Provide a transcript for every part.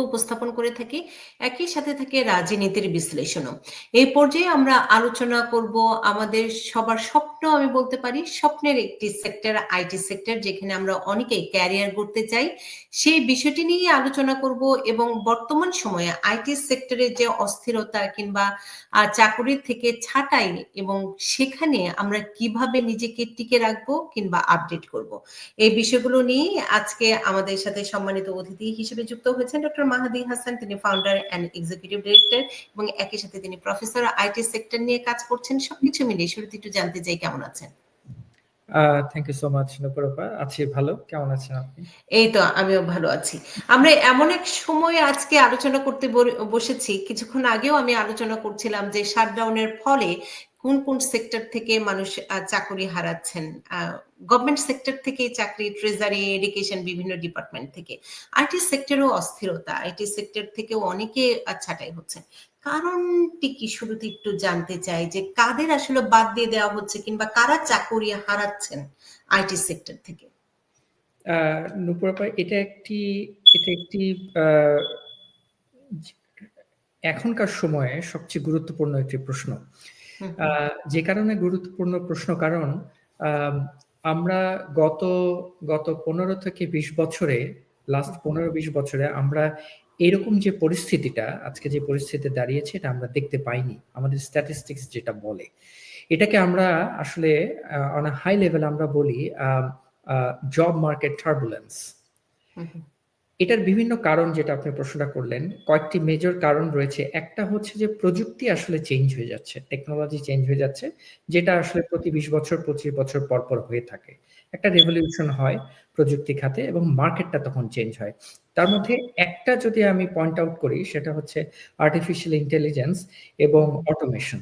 উপস্থাপন করে থাকি, একই সাথে থাকে রাজনীতির বিশ্লেষণও। এই পর্যায়ে আমরা আলোচনা করব আমাদের সবার স্বপ্ন আমি বলতে পারি, স্বপ্নের একটি সেক্টর, আইটি সেক্টর, যেখানে আমরা অনেকেই ক্যারিয়ার করতে চাই। সেই বিষয়টি নিয়ে আলোচনা করব এবং বর্তমান সময়ে আইটি সেক্টরে যে অস্থিরতা কিংবা চাকুরির থেকে ছাঁটাই এবং সেখানে আমরা কীভাবে নিজেকে টিকে রাখব কিংবা আপডেট করব। এই বিষয়গুলো নিয়ে আজকে আমাদের সাথে সম্মানিত অতিথি হিসেবে যুক্ত হয়েছেন ডক্টর মাহাদি হাসান তিনি ফাউন্ডার অ্যান্ড এক্সিকিউটিভ ডিরেক্টর এবং একই সাথে তিনি প্রফেসর আইটি সেক্টর নিয়ে কাজ করছেন সবকিছু মিলিয়ে। শুরুতে একটু জানতে চাই কেমন আছেন? থ্যাংক ইউ সো মাচ নুপুরপা আছি ভালো। কেমন আছেন আপনি? এই তো আমিও ভালো আছি। আমরা এমন এক সময় আজকে আলোচনা করতে বসেছি। কিছুক্ষণ আগেও আমি আলোচনা করছিলাম যে শাটডাউনের ফলে কোন কোন সেক্টর থেকে মানুষ চাকরি হারাচ্ছেন? গভর্নমেন্ট সেক্টর থেকে চাকরি ট্রেজারি এডুকেশন বিভিন্ন ডিপার্টমেন্ট থেকে। আইটি সেক্টরও অস্থিরতা আইটি সেক্টর থেকেও অনেকে ছাটাই হচ্ছে কারণটি কি শুরুতে একটু জানতে চাই যে কাদের আসলে বাদ দিয়ে দেওয়া হচ্ছে কিংবা কারা চাকরি হারাচ্ছেন আইটি সেক্টর থেকে? এটা একটি এটা একটি এখনকার সময়ে সবচেয়ে গুরুত্বপূর্ণ একটি প্রশ্ন। যে কারণে গুরুত্বপূর্ণ প্রশ্ন, কারণ আমরা গত গত পনেরো থেকে বিশ বছরে লাস্ট পনেরো বিশ বছরে আমরা এরকম যে পরিস্থিতিটা, আজকে যে পরিস্থিতি দাঁড়িয়েছে এটা আমরা দেখতে পাইনি। আমাদের স্ট্যাটিস্টিক্স যেটা বলে। এটাকে আমরা আসলে অন হাই লেভেল আমরা বলি জব মার্কেট টার্বুলেন্স এটার বিভিন্ন কারণ যেটা আপনি প্রশ্নটা করলেন, কয়েকটি মেজর কারণ রয়েছে। একটা হচ্ছে যে প্রযুক্তি আসলে চেঞ্জ হয়ে যাচ্ছে টেকনোলজি চেঞ্জ হয়ে যাচ্ছে, যেটা আসলে প্রতি বিশ বছর, পঁচিশ বছর পর পর হয়ে থাকে। একটা রেভলিউশন হয় প্রযুক্তি খাতে এবং মার্কেটটা তখন চেঞ্জ হয়। তার মধ্যে একটা যদি আমি পয়েন্ট আউট করি, সেটা হচ্ছে আর্টিফিশিয়াল ইন্টেলিজেন্স এবং অটোমেশন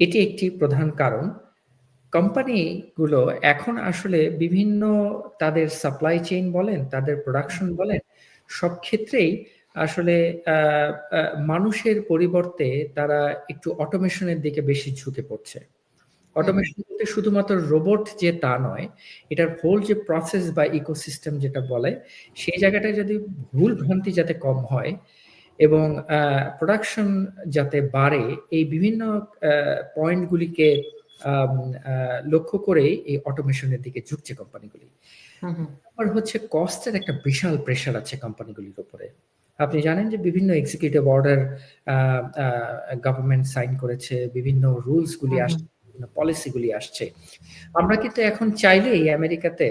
এটি একটি প্রধান কারণ। কোম্পানিগুলো এখন আসলে বিভিন্ন তাদের সাপ্লাই চেইন বলেন তাদের প্রোডাকশন বলেন সব ক্ষেত্রেই আসলে মানুষের পরিবর্তে তারা একটু অটোমেশনের দিকে বেশি ঝুঁকে পড়ছে। অটোমেশন বলতে শুধুমাত্র রোবট যে তা নয় এটার হোল যে প্রসেস বা ইকোসিস্টেম যেটা বলে সেই জায়গাটায় যদি ভুল ভ্রান্তি যাতে কম হয় এবং প্রোডাকশন যাতে বাড়ে এই বিভিন্ন পয়েন্টগুলিকে লক্ষ্য করেই এই অটোমেশনের দিকে ঝুঁকছে কোম্পানিগুলি আর হচ্ছে কস্টের একটা বিশাল প্রেশার আছে কোম্পানিগুলির উপরে। আপনি জানেন যে বিভিন্ন এক্সিকিউটিভ অর্ডার গভর্নমেন্ট সাইন করেছে বিভিন্ন রুলস গুলি আসছে বিভিন্ন পলিসিগুলি আসছে। আমরা কিন্তু এখন চাইলেই আমেরিকাতে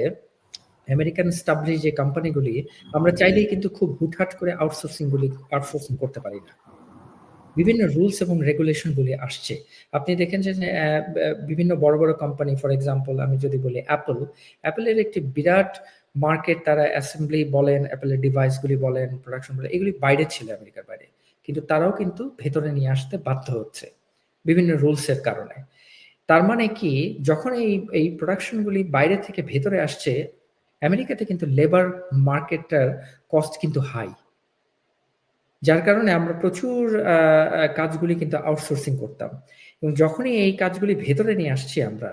আমেরিকান স্টাবলিশ যে কোম্পানিগুলি আমরা চাইলেই কিন্তু খুব হুটহাট করে আউটসোর্সিং গুলি আউটসোর্সিং করতে পারি না। বিভিন্ন রুলস এবং রেগুলেশনগুলি আসছে। আপনি দেখেন যে বিভিন্ন বড় বড় কোম্পানি ফর এক্সাম্পল আমি যদি বলি অ্যাপল অ্যাপেলের একটি বিরাট মার্কেট তারা অ্যাসেম্বলি বলেন অ্যাপেলের ডিভাইসগুলি বলেন প্রোডাকশন বলেন, এগুলি বাইরে ছিল আমেরিকার বাইরে। কিন্তু তারাও কিন্তু ভেতরে নিয়ে আসতে বাধ্য হচ্ছে বিভিন্ন রুলসের কারণে। তার মানে কি, যখন এই এই প্রোডাকশনগুলি বাইরে থেকে ভেতরে আসছে, আমেরিকাতে কিন্তু লেবার মার্কেটটার কস্ট কিন্তু হাই যার কারণে আমরা প্রচুর কাজগুলি কিন্তু আউটসোর্সিং করতাম। এবং যখনই এই কাজগুলি ভেতরে নিয়ে আসছি আমরা,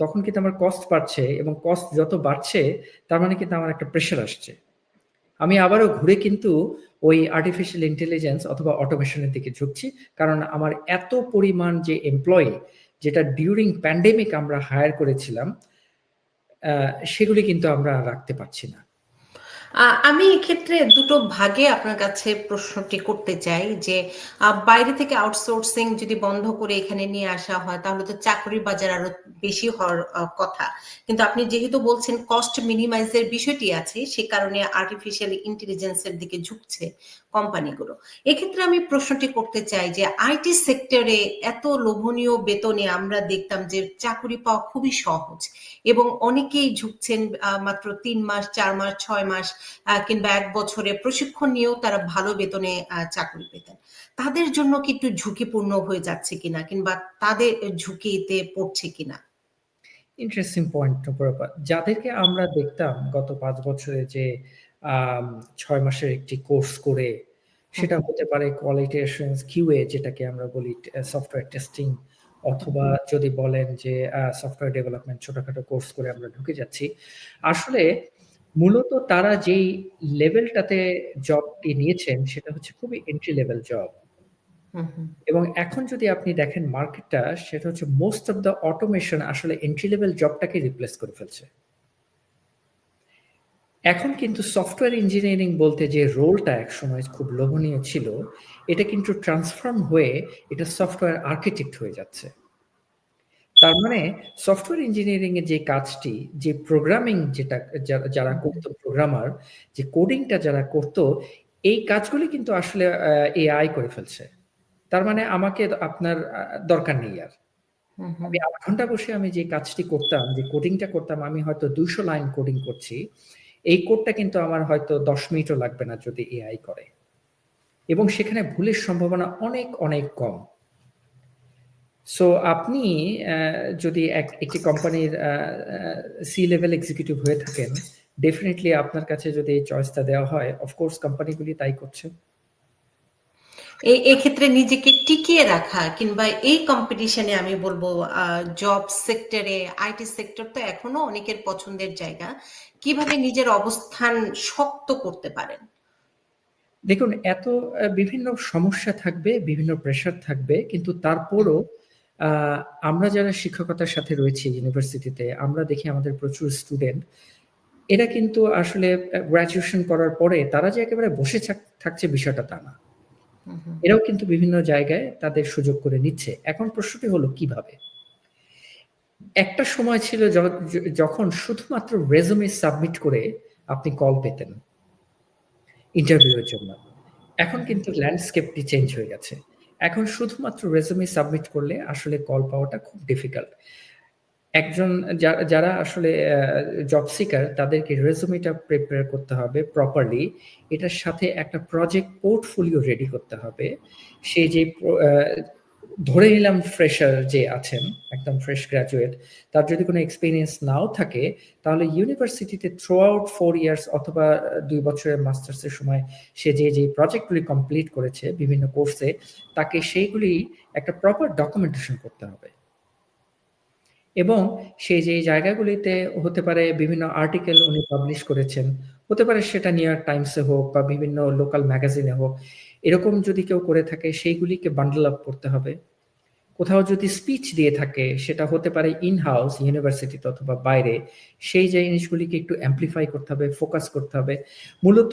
তখন কিন্তু আমার কস্ট বাড়ছে এবং কস্ট যত বাড়ছে, তার মানে কিন্তু আমার একটা প্রেশার আসছে। আমি আবারও ঘুরে কিন্তু ওই আর্টিফিশিয়াল ইন্টেলিজেন্স অথবা অটোমেশনের দিকে ঝুঁকছি, কারণ আমার এত পরিমাণ যে এমপ্লয়ি যেটা ডিউরিং প্যান্ডেমিক আমরা হায়ার করেছিলাম সেগুলি কিন্তু আমরা রাখতে পারছি না। আমি এক্ষেত্রে দুটো ভাগে আপনার কাছে প্রশ্নটি করতে চাই যে বাইরে থেকে আউটসোর্সিং যদি বন্ধ করে এখানে নিয়ে আসা হয়, তাহলে তো চাকরির বাজার আরও বেশি হওয়ার কথা। কিন্তু আপনি যেহেতু বলছেন কস্ট মিনিমাইজের বিষয়টি আছে, সে কারণে আর্টিফিশিয়াল ইন্টেলিজেন্সের দিকে ঝুঁকছে। কোম্পানিগুলো। এক্ষেত্রে আমি প্রশ্নটি করতে চাই যে আইটি সেক্টরে এত লোভনীয় বেতনে আমরা দেখতাম যে চাকরি পাওয়া খুবই সহজ এবং অনেকেই ঝুঁকছেন মাত্র তিন মাস, চার মাস, ছয় মাস কিংবা এক বছরে প্রশিক্ষণ নিয়েও তারা ভালো বেতনে চাকরি পেতেন। তাদের জন্য কি একটু ঝুঁকিপূর্ণ হয়ে যাচ্ছে কিনা কিংবা তাদের ঝুঁকিতে পড়ছে কিনা? ইন্টারেস্টিং পয়েন্ট যাদেরকে আমরা দেখতাম গত পাঁচ বছরে যে ছয় মাসের একটি কোর্স করে সেটা হতে পারে কোয়ালিটি অ্যাসুরেন্স কিউএ যেটাকে আমরা বলি সফটওয়্যার টেস্টিং অথবা যদি বলেন যে সফটওয়্যার ডেভেলপমেন্ট ছোটখাটো কোর্স করে আমরা ঢুকে যাচ্ছি আসলে মূলত তারা যেই লেভেলটাতে জবটি নিয়েছেন সেটা হচ্ছে খুবই এন্ট্রি লেভেল জব। এবং এখন যদি আপনি দেখেন মার্কেটটা সেটা হচ্ছে মোস্ট অফ দ্য অটোমেশন আসলে এন্ট্রি লেভেল জবটাকে রিপ্লেস করে ফেলছে। এখন কিন্তু সফটওয়্যার ইঞ্জিনিয়ারিং বলতে যে রোলটা একসময় খুব লোভনীয় ছিল, এটা কিন্তু ট্রান্সফর্ম হয়ে এটা সফটওয়্যার আর্কিটেক্ট হয়ে যাচ্ছে। তার মানে সফটওয়্যার ইঞ্জিনিয়ারিং এর যে কাজটি, যে প্রোগ্রামিং যেটা যারা করত প্রোগ্রামার, যে কোডিংটা যারা করত, এই কাজগুলি কিন্তু আসলে এআই করে ফেলছে। তার মানে আমাকে আপনার দরকার নেই আর। আমি আধ ঘণ্টা বসে আমি যে কাজটি করতাম, যে কোডিংটা করতাম আমি হয়তো ২০০ লাইন কোডিং করছি। এই কোডটা কিন্তু আমার হয়তো ১০ মিনিটও লাগবে না যদি এআই করে। এবং সেখানে ভুলের সম্ভাবনা অনেক, অনেক কম। সো আপনি যদি এক একটি কোম্পানির সি লেভেল এক্সিকিউটিভ হয়ে থাকেন, ডেফিনেটলি আপনার কাছে যদি এই চয়েসটা দেওয়া হয়, অফকোর্স কোম্পানিগুলি তাই করছে। এই এক্ষেত্রে নিজেকে টিকিয়ে রাখা কিংবা এই কম্পিটিশনে আমি বলব জব সেক্টরে, আইটি সেক্টর তো এখনও অনেকের পছন্দের জায়গা। কীভাবে নিজের অবস্থান শক্ত করতে পারেন? দেখুন এত বিভিন্ন সমস্যা থাকবে, বিভিন্ন প্রেশার থাকবে। কিন্তু তারপরও আমরা যারা শিক্ষকতার সাথে রয়েছি ইউনিভার্সিটিতে, আমরা দেখি আমাদের প্রচুর স্টুডেন্ট, এরা কিন্তু আসলে গ্র্যাজুয়েশন করার পরে তারা যে একেবারে বসে থাক থাকছে বিষয়টা তা না। এরাও কিন্তু বিভিন্ন জায়গায় তাদের সুযোগ করে নিচ্ছে। এখন প্রশ্নটি হলো, কীভাবে? একটা সময় ছিল যখন শুধুমাত্র রেজুমে সাবমিট করে আপনি কল পেতেন। ইন্টারভিউ এর জন্য। এখন কিন্তু ল্যান্ডস্কেপটি চেঞ্জ হয়ে গেছে। এখন শুধুমাত্র রেজুমে সাবমিট করলে আসলে কল পাওয়াটা খুব ডিফিকাল্ট। একজন যারা আসলে জব সিকার তাদেরকে রেজুমেটা প্রিপেয়ার করতে হবে প্রপারলি। এটার সাথে একটা প্রজেক্ট পোর্টফোলিও রেডি করতে হবে। সে যে ধরে নিলাম ফ্রেশার যে আছেন, একদম ফ্রেশ গ্র্যাজুয়েট, তার যদি কোনো এক্সপিরিয়েন্স নাও থাকে, তাহলে ইউনিভার্সিটিতে থ্রু আউট ফোর ইয়ার্স অথবা দুই বছরের মাস্টার্সের সময় সে যে, যে প্রজেক্টগুলি কমপ্লিট করেছে বিভিন্ন কোর্সে, তাকে সেইগুলি একটা প্রপার ডকুমেন্টেশন করতে হবে। এবং সেই যে জায়গাগুলিতে হতে পারে বিভিন্ন আর্টিকেল উনি পাবলিশ করেছেন, হতে পারে সেটা নিউ ইয়র্ক টাইমস হোক বা বিভিন্ন লোকাল ম্যাগাজিনে হোক, এরকম যদি কেউ করে থাকে সেইগুলিকে বান্ডল আপ করতে হবে। কোথাও যদি স্পিচ দিয়ে থাকে সেটা হতে পারে ইন হাউস ইউনিভার্সিটিতে অথবা বাইরে, সেই জিনিসগুলিকে একটু এমপ্লিফাই করতে হবে, ফোকাস করতে হবে। মূলত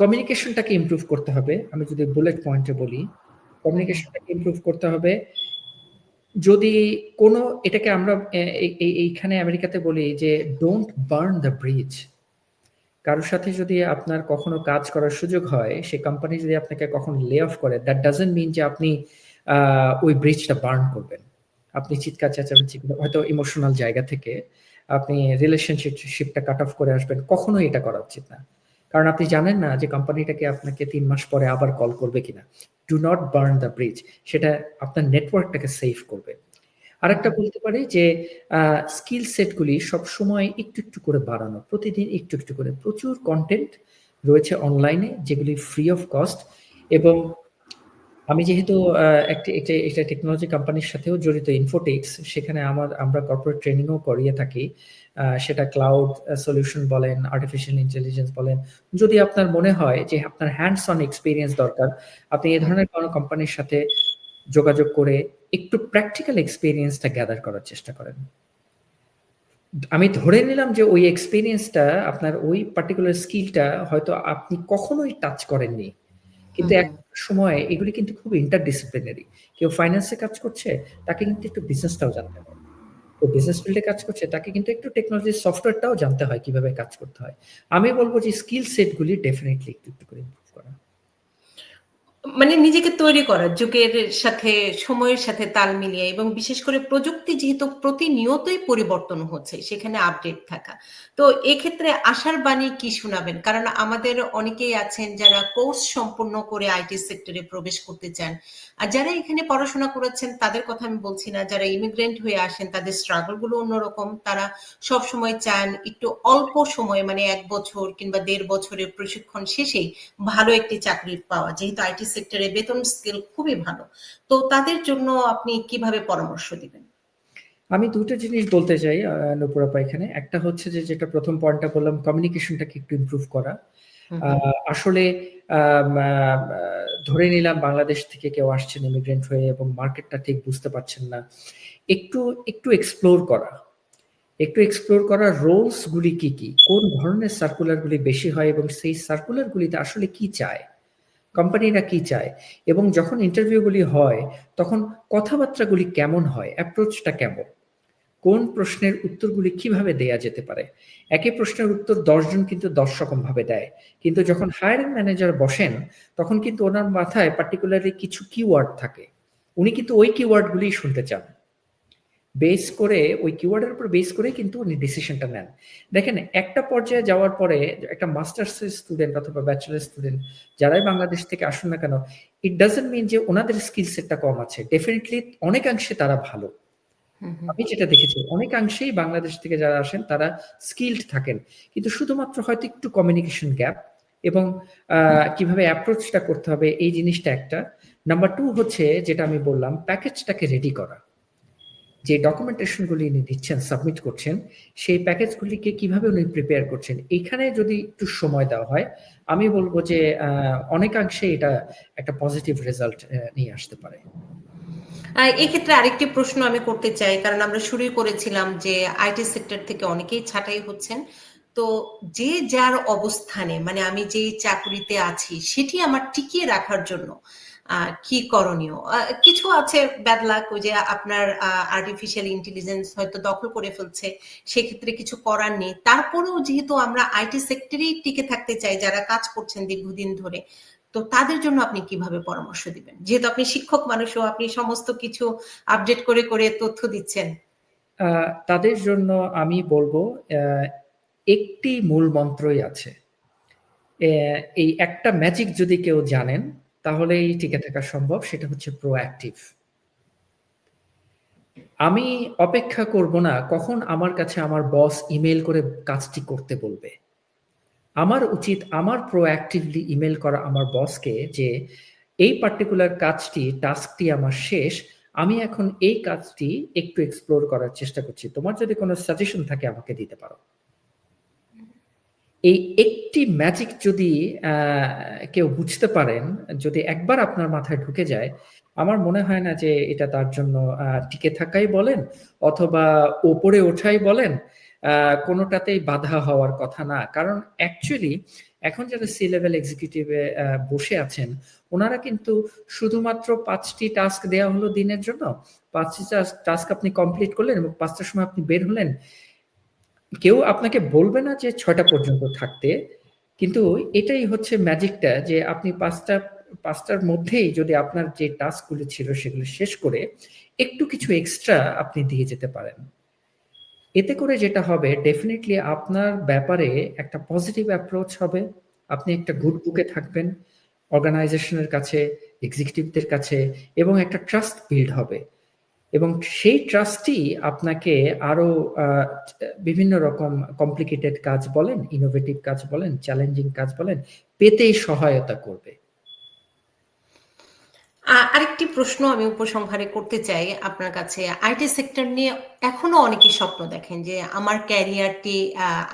কমিউনিকেশনটাকে ইমপ্রুভ করতে হবে। আমি যদি বুলেট পয়েন্টে বলি, কমিউনিকেশনটাকে ইমপ্রুভ করতে হবে। যদি কোনো এটাকে আমরা এইখানে আমেরিকাতে বলি যে ডোন্ট বার্ন দ্য ব্রিজ। কারও সাথে যদি আপনার কখনো কাজ করার সুযোগ হয়, সে কোম্পানি যদি আপনাকে কখনো লে অফ করে, দ্যাট ডাজন্ট মিন যে আপনি ওই ব্রিজটা বার্ন করবেন। আপনি চিৎকার চেঁচামেচি হয়তো ইমোশনাল জায়গা থেকে আপনি রিলেশনশিপ শিপটা কাট অফ করে আসবেন। কখনোই এটা করা উচিত না। কারণ আপনি জানেন না যে কোম্পানিটাকে আপনাকে তিন মাস পরে আবার কল করবে কিনা। Do not burn the bridge. সেটা আপনার নেটওয়ার্কটাকে সেভ করবে। আর একটা বলতে পারি যে স্কিল সেটগুলি সবসময় একটু, একটু করে বাড়ানো। প্রতিদিন একটু, একটু করে প্রচুর কন্টেন্ট রয়েছে অনলাইনে যেগুলি ফ্রি অফ কস্ট এবং আমি যেহেতু একটি একটি একটা টেকনোলজি কোম্পানির সাথেও জড়িত ইনফোটেক্স, সেখানে আমার আমরা কর্পোরেট ট্রেনিং ও করিয়ে থাকি। সেটা ক্লাউড সলিউশন বলেন, আর্টিফিশিয়াল ইন্টেলিজেন্স বলেন। যদি আপনার মনে হয় যে আপনার হ্যান্ডস অন এক্সপিরিয়েন্স দরকার, আপনি এ ধরনের কোনো কোম্পানির সাথে যোগাযোগ করে একটু প্র্যাকটিক্যাল এক্সপিরিয়েন্সটা গ্যাদার করার চেষ্টা করেন। আমি ধরে নিলাম যে ওই এক্সপিরিয়েন্সটা আপনার ওই পার্টিকুলার স্কিলটা হয়তো আপনি কখনোই টাচ করেননি। কিন্তু এক সময়ে এগুলি কিন্তু খুব ইন্টারডিসিপ্লিনারি। কেউ ফাইন্যান্সে কাজ করছে, তাকে কিন্তু একটু বিজনেসটাও জানতে হয়। কেউ বিজনেস ফিল্ডে কাজ করছে, তাকে কিন্তু একটু টেকনোলজি সফটওয়্যারটাও জানতে হয় কীভাবে কাজ করতে হয়। আমি বলব যে স্কিল সেটগুলি ডেফিনিটলি একটু, একটু করে ইম্প্রুভ করা। মানে নিজেকে তৈরি করা, যুগের সাথে, সময়ের সাথে তাল মিলিয়ে এবং বিশেষ করে প্রযুক্তি যেহেতু প্রতিনিয়তই পরিবর্তন হচ্ছে, সেখানে আপডেট থাকা। তো এক্ষেত্রে আশার বাণী কি শোনাবেন? কারণ আমাদের অনেকেই আছেন যারা কোর্স সম্পূর্ণ করে আইটি সেক্টরে প্রবেশ করতে চান। আর যারা এখানে পড়াশোনা করেছেন, তাদের কথা আমি বলছি না। যারা ইমিগ্রেন্ট হয়ে আসেন, তাদের স্ট্রাগলগুলো অন্যরকম। তারা সব সময় চান একটু অল্প সময়ে মানে এক বছর কিংবা দেড় বছরের প্রশিক্ষণ শেষেই ভালো একটি চাকরি পাওয়া। যেহেতু আইটি সেক্টরে বেতন স্কেল খুবই ভালো। তো তাদের জন্য আপনি কীভাবে পরামর্শ দিবেন? আমি দুটো জিনিস বলতে চাই নুপুরাপা এখানে। একটা হচ্ছে যে যেটা প্রথম পয়েন্টটা বললাম কমিউনিকেশনটাকে একটু ইমপ্রুভ করা। আসলে ধরে নিলাম বাংলাদেশ থেকে কেউ আসছেন ইমিগ্রেন্ট হয়ে এবং মার্কেটটা ঠিক বুঝতে পারছেন না। একটু একটু এক্সপ্লোর করা। একটু এক্সপ্লোর করা রোলস গুলি কি কি? কোন ধরনের সার্কুলার গুলি বেশি হয় এবং সেই সার্কুলার গুলিতে আসলে কি চায়? কোম্পানিরা কি চায়? এবং যখন ইন্টারভিউগুলি হয়, তখন কথাবার্তাগুলি কেমন হয়? অ্যাপ্রোচটা কেমন? কোন প্রশ্নের উত্তরগুলি কীভাবে দেয়া যেতে পারে? একই প্রশ্নের উত্তর দশজন কিন্তু দশ রকম ভাবে দেয়। কিন্তু যখন হায়ারিং ম্যানেজার বসেন, তখন কিন্তু ওনার মাথায় পার্টিকুলারলি কিছু কিওয়ার্ড থাকে। উনি কিন্তু ওই কিওয়ার্ডগুলি শুনতে চান। বেস করে ওই কিওয়ার্ডের উপর বেস করে কিন্তু উনি ডিসিশনটা নেন। দেখেন একটা পর্যায়ে যাওয়ার পরে একটা মাস্টার্স স্টুডেন্ট অথবা ব্যাচেলার স্টুডেন্ট যারাই বাংলাদেশ থেকে আসুন না কেন ইট ডাজেন্ট মিন যে ওনাদের স্কিল সেটটা কম আছে। ডেফিনেটলি অনেকাংশে তারা ভালো। আমি যেটা দেখেছি অনেকাংশেই বাংলাদেশ থেকে যারা আসেন তারা স্কিলড থাকেন। কিন্তু শুধুমাত্র হয়তো একটু কমিউনিকেশন গ্যাপ এবং কীভাবে অ্যাপ্রোচটা করতে হবে এই জিনিসটা একটা। নাম্বার টু হচ্ছে যেটা আমি বললাম প্যাকেজটাকে রেডি করা। যে ডকুমেন্টেশনগুলি উনি দিচ্ছেন সাবমিট করছেন, সেই প্যাকেজগুলিকে কীভাবে উনি প্রিপেয়ার করছেন, এখানে যদি একটু সময় দেওয়া হয়, আমি বলব যে অনেকাংশে এটা একটা পজিটিভ রেজাল্ট নিয়ে আসতে পারে। এক্ষেত্রে আরেকটি প্রশ্ন আমি করতে চাই, কারণ আমরা শুরু করেছিলাম যে আইটি সেক্টর থেকে অনেকেই ছাঁটাই হচ্ছেন। তো যে যার অবস্থানে মানে আমি যে চাকরিতে আছি, সেটি আমার টিকিয়ে রাখার জন্য কি করণীয়? কিছু আছে ব্যাড লাক ওই যে আপনার আর্টিফিশিয়াল ইন্টেলিজেন্স হয়তো দখল করে ফেলছে, সেক্ষেত্রে কিছু করার নেই। তারপরেও যেহেতু আমরা আইটি সেক্টরেই টিকে থাকতে চাই, যারা কাজ করছেন দীর্ঘদিন ধরে, তো তাদের জন্য আপনি কীভাবে পরামর্শ দিবেন? যেহেতু আপনি শিক্ষক মানুষও আপনি সমস্ত কিছু আপডেট করে করে তথ্য দিচ্ছেন। তাদের জন্য আমি বলব একটি মূল মন্ত্রই আছে। এই একটা ম্যাজিক যদি কেউ জানেন তাহলেই টিকে থাকা সম্ভব, সেটা হচ্ছে প্রোঅ্যাক্টিভ আমি অপেক্ষা করব না কখন আমার কাছে আমার বস ইমেল করে কাজটি করতে বলবে। আমার উচিত আমার প্রোঅ্যাক্টিভলি ইমেল করা আমার বসকে যে, এই পার্টিকুলার কাজটি টাস্কটি আমার শেষ, আমি এখন এই কাজটি একটু এক্সপ্লোর করার চেষ্টা করছি। তোমার যদি কোনো সাজেশন থাকে আমাকে দিতে পারো। এই একটি ম্যাজিক যদি কেউ বুঝতে পারেন, যদি একবার আপনার মাথায় ঢুকে যায়, আমার মনে হয় না যে এটা তার জন্য টিকে থাকাই বলেন, অথবা ওপরে ওঠাই বলেন কোনোটাতেই বাধা হওয়ার কথা না। কারণ অ্যাকচুয়ালি এখন যারা সি লেভেল এক্সিকিউটিভে বসে আছেন, ওনারা কিন্তু শুধুমাত্র পাঁচটি টাস্ক দেওয়া হলো দিনের জন্য। পাঁচটি টাস্ক আপনি কমপ্লিট করলেন এবং পাঁচটার সময় আপনি বের হলেন। কেউ আপনাকে বলবে না যে ছয়টা পর্যন্ত থাকতে, কিন্তু এটাই হচ্ছে ম্যাজিকটা যে আপনি পাঁচটা, পাঁচটার মধ্যেই যদি আপনার যে টাস্কগুলো ছিল সেগুলো শেষ করে একটু কিছু এক্সট্রা আপনি দিয়ে যেতে পারেন। এতে করে যেটা হবে ডেফিনেটলি আপনার ব্যাপারে একটা পজিটিভ অ্যাপ্রোচ হবে। আপনি একটা গুড বুকে থাকবেন অর্গানাইজেশনের কাছে এক্সিকিউটিভদের কাছে, এবং একটা ট্রাস্ট বিল্ড হবে। এবং সেই ট্রাস্টই আপনাকে আরও বিভিন্ন রকম কমপ্লিকেটেড কাজ বলেন ইনোভেটিভ কাজ বলেন চ্যালেঞ্জিং কাজ বলেন, পেতেই সহায়তা করবে। আরেকটি প্রশ্ন আমি উপসংহারে করতে চাই আপনার কাছে। আইটি সেক্টর নিয়ে এখনও অনেকেই স্বপ্ন দেখেন যে আমার ক্যারিয়ারটি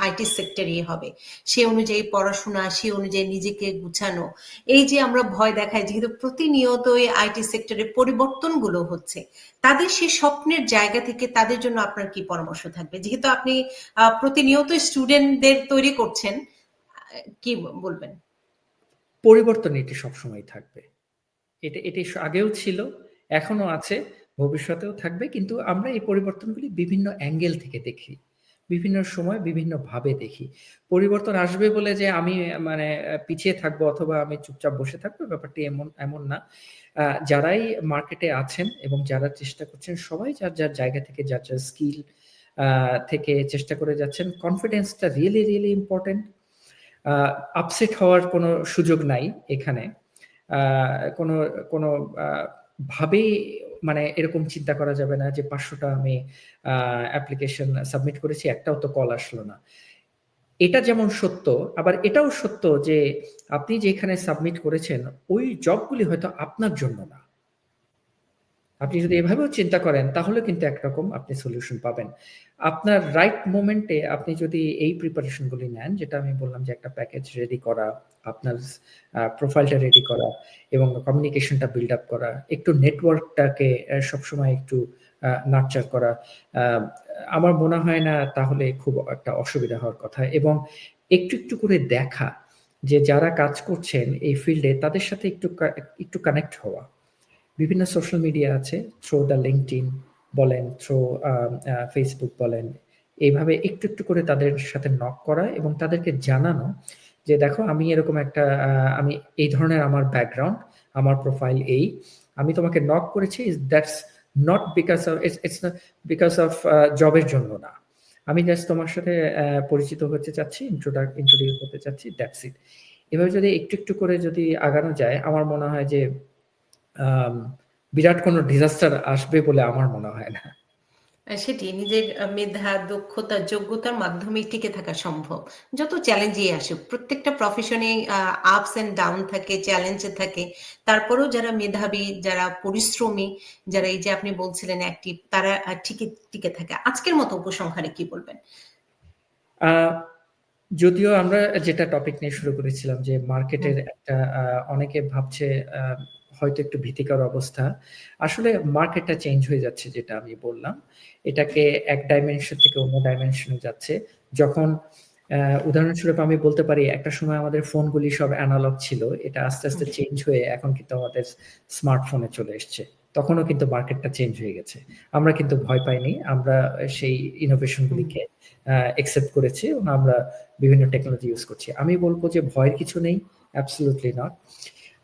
আইটি সেক্টরই হবে। সে অনুযায়ী পড়াশোনা, সে অনুযায়ী নিজেকে গুছানো। এই যে আমরা ভয় দেখাই যেহেতু প্রতিনিয়তই আইটি সেক্টরে পরিবর্তনগুলো হচ্ছে, তাদের সেই স্বপ্নের জায়গা থেকে তাদের জন্য আপনার কি পরামর্শ থাকবে? যেহেতু আপনি প্রতিনিয়ত স্টুডেন্টদের তৈরি করছেন কি বলবেন? পরিবর্তন এটি সবসময় থাকবে। এটা, এটি আগেও ছিল এখনও আছে, ভবিষ্যতেও থাকবে, কিন্তু আমরা এই পরিবর্তনগুলি বিভিন্ন অ্যাঙ্গেল থেকে দেখি, বিভিন্ন সময় বিভিন্ন ভাবে দেখি। পরিবর্তন আসবে বলে যে আমি মানে পিছিয়ে থাকব অথবা আমি চুপচাপ বসে থাকব, ব্যাপারটি এমন এমন না। যারাই মার্কেটে আছেন এবং যারা চেষ্টা করছেন, সবাই যার যার জায়গা থেকে, যার যার স্কিল থেকে চেষ্টা করে যাচ্ছেন কনফিডেন্সটা রিয়েলি রিয়েলি ইম্পর্টেন্ট আপসেট হওয়ার কোনো সুযোগ নাই এখানে। কোনো কোনো ভাবেই মানে এরকম চিন্তা করা যাবে না যে পাঁচশোটা আমি অ্যাপ্লিকেশন সাবমিট করেছি, একটাও তো কল আসলো না। এটা যেমন সত্য, আবার এটাও সত্য যে আপনি যেখানে সাবমিট করেছেন, ওই জবগুলি হয়তো আপনার জন্য না। আপনি যদি এভাবেও চিন্তা করেন, তাহলে কিন্তু একরকম আপনি সলিউশন পাবেন। আপনার রাইট মোমেন্টে আপনি যদি এই প্রিপারেশনগুলি নেন, যেটা আমি বললাম যে একটা প্যাকেজ রেডি করা, আপনার প্রোফাইলটা রেডি করা এবং কমিউনিকেশনটা বিল্ড আপ করা, একটু নেটওয়ার্কটাকে সবসময় একটু নার্চার করা আমার মনে হয় না তাহলে খুব একটা অসুবিধা হওয়ার কথা। এবং একটু একটু করে দেখা যে যারা কাজ করছেন এই ফিল্ডে তাদের সাথে একটু একটু কানেক্ট হওয়া। বিভিন্ন সোশ্যাল মিডিয়া আছে থ্রো দ্য লিঙ্কড বলেন থ্রো ফেসবুক বলেন, এইভাবে একটু একটু করে তাদের সাথে নক করা এবং তাদেরকে জানানো যে দেখো আমি এরকম একটা আমি এই ধরনের আমার ব্যাকগ্রাউন্ড আমার প্রোফাইল এই, আমি তোমাকে নক করেছি that's not because of it's because of জবের জন্য না। আমি জাস্ট তোমার সাথে পরিচিত হতে চাচ্ছি ইন্ট্রোডাক ইন্ট্রোডিউস হতে চাচ্ছি দ্যাটস ইট এভাবে যদি একটু একটু করে যদি আগানো যায়, আমার মনে হয় যে বিরাট কোনো ডিজাস্টার আসবে বলে আমার মনে হয় না। সেটি নিজের মেধা দক্ষতা যোগ্যতার মাধ্যমে টিকে থাকা সম্ভব। যত চ্যালেঞ্জই আসুক প্রত্যেকটা প্রফেশনে আপস এন্ড ডাউন থাকে চ্যালেঞ্জ থাকে। তারপরেও যারা মেধাবী যারা পরিশ্রমী যারা এই যে আপনি বলছিলেন অ্যাক্টিভ তারা টিকে টিকে থাকে। আজকের মতো উপসংহারে কি বলবেন? যদিও আমরা যেটা টপিক নিয়ে শুরু করেছিলাম যে মার্কেটের একটা অনেকে ভাবছে হয়তো একটু ভীতিকর অবস্থা। আসলে মার্কেটটা চেঞ্জ হয়ে যাচ্ছে যেটা আমি বললাম। এটাকে এক ডাইমেনশন থেকে অন্য ডাইমেনশনে যাচ্ছে। যখন উদাহরণস্বরূপ আমি বলতে পারি একটা সময় আমাদের ফোনগুলি সব অ্যানালগ ছিল। এটা আস্তে আস্তে চেঞ্জ হয়ে এখন কিন্তু আমাদের স্মার্টফোনে চলে এসছে। তখনও কিন্তু মার্কেটটা চেঞ্জ হয়ে গেছে। আমরা কিন্তু ভয় পাইনি। আমরা সেই ইনোভেশনগুলিকে একসেপ্ট করেছি এবং আমরা বিভিন্ন টেকনোলজি ইউজ করছি। আমি বলব যে ভয়ের কিছু নেই। অ্যাবসলুটলি নট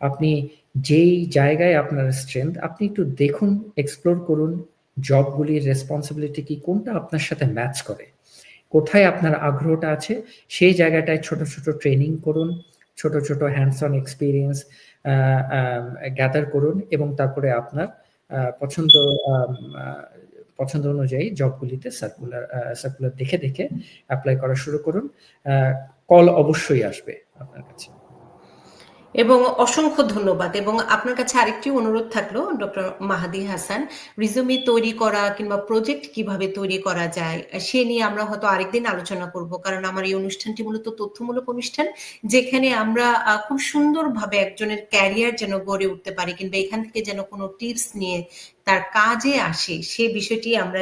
আপনি যেই জায়গায় আপনার স্ট্রেংথ আপনি একটু দেখুন এক্সপ্লোর করুন জবগুলির রেসপন্সিবিলিটি কি, কোনটা আপনার সাথে ম্যাচ করে। কোথায় আপনার আগ্রহটা আছে, সেই জায়গাটায় ছোট ছোট ট্রেনিং করুন, ছোট ছোট হ্যান্ডস অন এক্সপিরিয়েন্স গ্যাদার করুন এবং তারপরে আপনার পছন্দ পছন্দ অনুযায়ী জবগুলিতে সার্কুলার সার্কুলার দেখে দেখে অ্যাপ্লাই করা শুরু করুন। কল অবশ্যই আসবে আপনার কাছে। এবং অসংখ্য ধন্যবাদ। এবং আপনার কাছে আরেকটি অনুরোধ থাকল, ডক্টর মাহাদি হাসান, রিজুমি তৈরি করা কিংবা প্রজেক্ট কীভাবে তৈরি করা যায়, সে নিয়ে আমরা হয়তো আরেকদিন আলোচনা করব। কারণ আমার এই অনুষ্ঠানটি মূলত তথ্যমূলক অনুষ্ঠান, যেখানে আমরা খুব সুন্দরভাবে একজনের ক্যারিয়ার যেন গড়ে উঠতে পারি কিংবা এখান থেকে যেন কোনো টিপস নিয়ে তার কাজে আসে, সে বিষয়টি আমরা